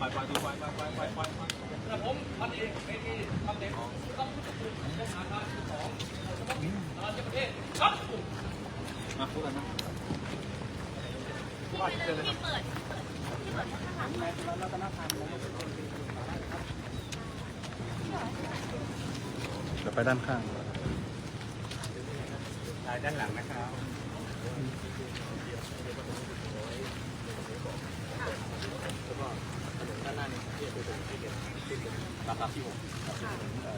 ปล่อยปล่อยดูปล่อยปล่อยปล่อยปล่อยปล่อยปล่อยแต่ผมพันเอกเมธีทำเด็กต้องผู้จัดการเรื่องอาคารที่สองตลาดประเทศครับมาพูดกันนะที่เปิดที่เปิดี๋ยวไปด้านข้างถ่ายด้านหลังนะครับ ด้านหน้านี่ที่จะเป็นที่เดินที่ เป็นลำดับที่หก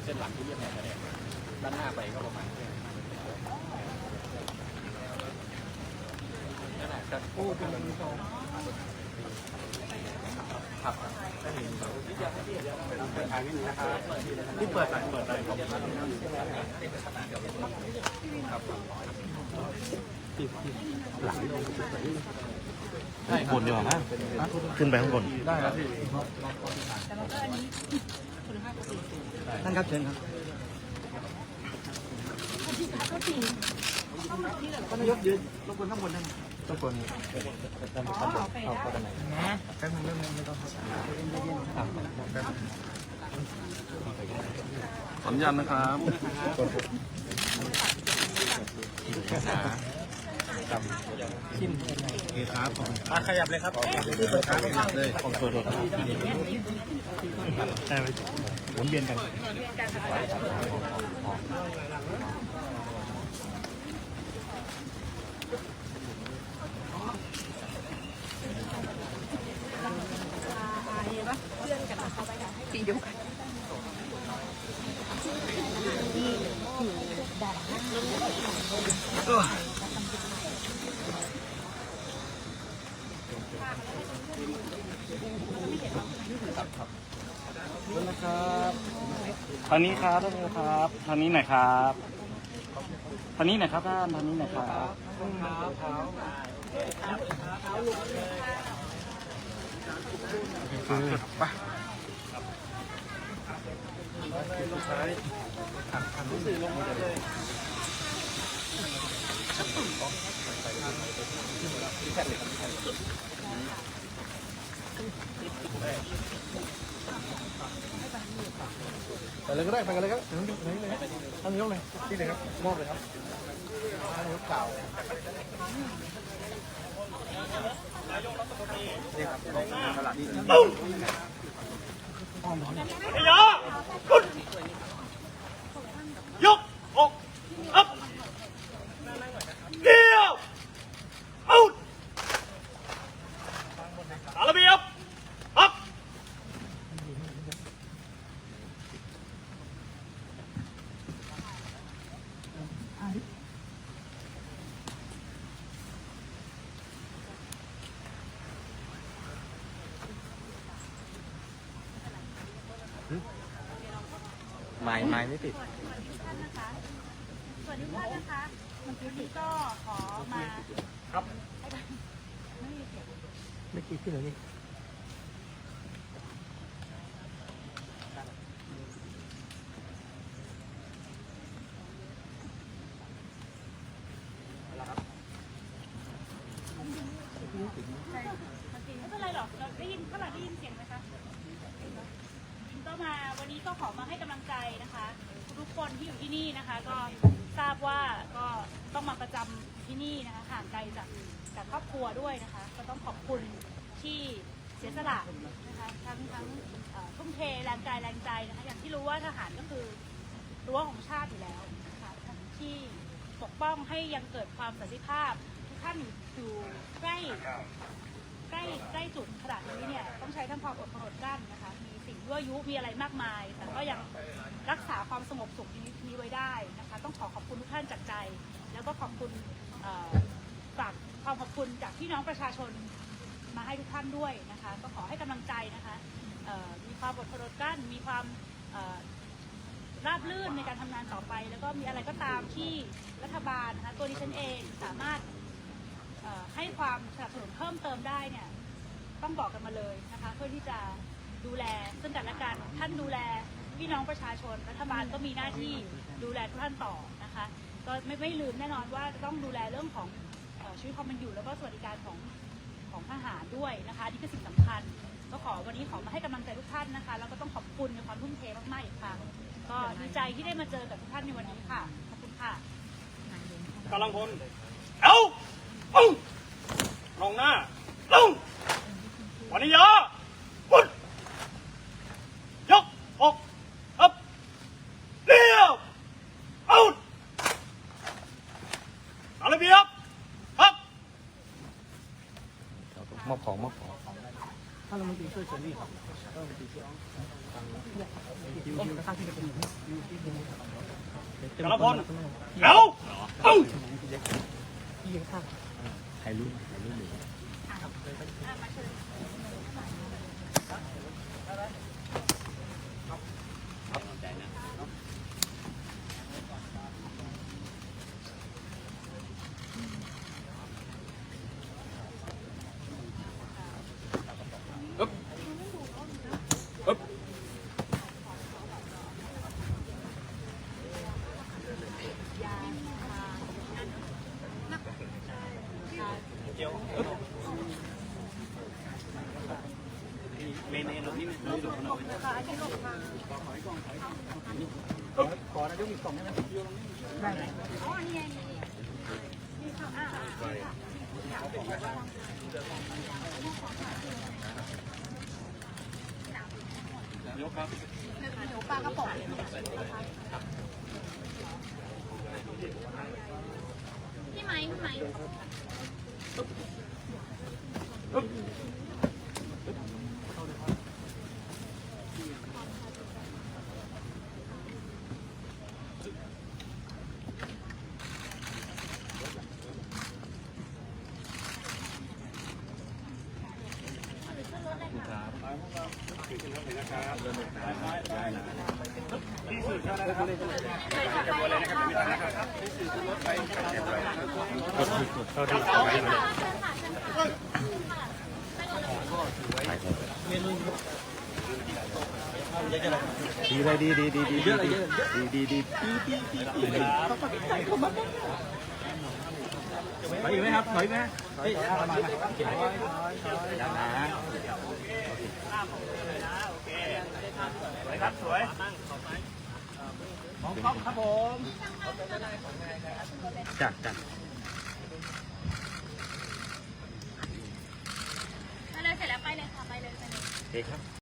เส้นหลังที่เรียกแนวแสดงด้านหน้าไปก็ประมาณแค่นั่นแหละครับโอ้เป็นครับทางนี้นะครับที่เปิดหนเปิดหนครับหลังบนดีกว่ามั้งขึ้นไปข้างบนได้ครับพี่ ท่านครับเชิญครับท่านนายกยืนรบกวนข้างบนท่านรบกวนท่านท่านเข้าเข้าด้านในแป๊บนึงแป๊บนึงไม่ต้องสัญญาณนะครับขึ้น เอครับผมขยับเลยครับครับเลยผมตัวตัวใช่ไหมหมุนเวียนกัน ทางนี้ครับท่านครับทางนี้หน่อยครับทางนี้หน่อยครับท่านทางนี้หน่อยครับไป ปเลยก็ได้ไปกันเลยครับท่านนายกเลยท่านยกเลยที่เลยครับมอบเลยครับท่านยกเก่านี่ครับตลาดนี้พยาขึ้นยกอกอัพเดียวเอาตามระเบียบอัพ ไม้ไม้ไม่ติดท่านนะคะ สวัสดีทุกท่านนะคะวันนี้ก็ขอมา ครับ ไม่มีเสียงไม่ติดขึ้นเลยนี่ ใช่เมื่อกี้ไม่เป็นไรหรอกเราได้ยินข้างหลังได้ยินเสียงไหมคะก็มาวั นี้ก็ขอมาให้กำลังใจนะคะ ทุกคนที่อยู่ที่นี่นะคะ ก็ทราบว่าก็ต้องมาประจำที่นี่นะคะห่างไกลจากจากครอบครัวด้วยนะคะ ก็ต้องขอบคุณที่เสียสละนะคะทั้งทั้งเอ่อทุ่มเทแรงกายแรงใจนะคะอย่างที่รู้ว่าทหารก็คือรั้วของชาติอยู่แล้วนะคะที่ปกป้องให้ยังเกิดความสันติภาพทุกท่านอยู่ใกล้ ใกล้ใกล้จุดขนาดนี้เนี่ยต้องใช้ทั้งความอดทนอดกลั้นนะคะ ยั่วยุมีอะไรมากมาย แต่ก็ยังรักษาความสงบสุขนี้ไว้ได้นะคะ ต้องขอขอบคุณทุกท่านจากใจ แล้วก็ขอบคุณฝากความขอบคุณจากพี่น้องประชาชนมาให้ทุกท่านด้วยนะคะ ก็ขอให้กำลังใจนะคะมีความอดทนอดกลั้นมีความราบลื่นในการทำงานต่อไป แล้วก็มีอะไรก็ตามที่รัฐบาลนะคะตัวดิฉันเองสามารถให้ความสนับสนุนเพิ่มเติมได้เนี่ยต้องบอกกันมาเลยนะคะ เพื่อที่จะ ดูแล ซึ่งกันและกันท่านดูแลพี่น้องประชาชนรัฐบาลก็มีหน้าที่ดูแลทุกท่านต่อนะคะก็ไม่ไม่ลืมแน่นอนว่าจะต้องดูแลเรื่องของออชีวิตความเป็นอยู่แล้วก็สวัสดิการของของทหารด้วยนะคะนี่คือสิ่งสำคัญ ก็ขอวันนี้ขอมาให้กำลังใจทุกท่านนะคะแล้วก็ต้องขอบคุณในความทุ่มเทมากๆอีกครั้งก็ดีใจที่ได้มาเจอกับทุกท่านในวันนี้ค่ะขอบคุณค่ะกำลังพลเอวปึ้งลงหน้าลงวันิยาพุดยกอกอัพเรียวเอาเอาระเบียบครับ ม อบของมอบของกำลังพลเอวปึ้งเมนเนนนี่ไม่หลบ หน่อยยกครับพี่ไม้พี่ไม้ที่สื่อเท่านั้นนะครับเก็บไว้เลยนะครับไม่ต้องนะครับที่ไปเก็บไว้ ดีเลยดีดีดีดีเยอะเลยเยอะดีดีดีไปอีกไหมครับถอยไหมเฮ้ยมามาดังนะโอเคสวยครับสวยของก๊อฟครับผมจ้ะจ้ะไปเลยเสร็จแล้วไปเลยค่ะไปเลยไปเลยเอกครับ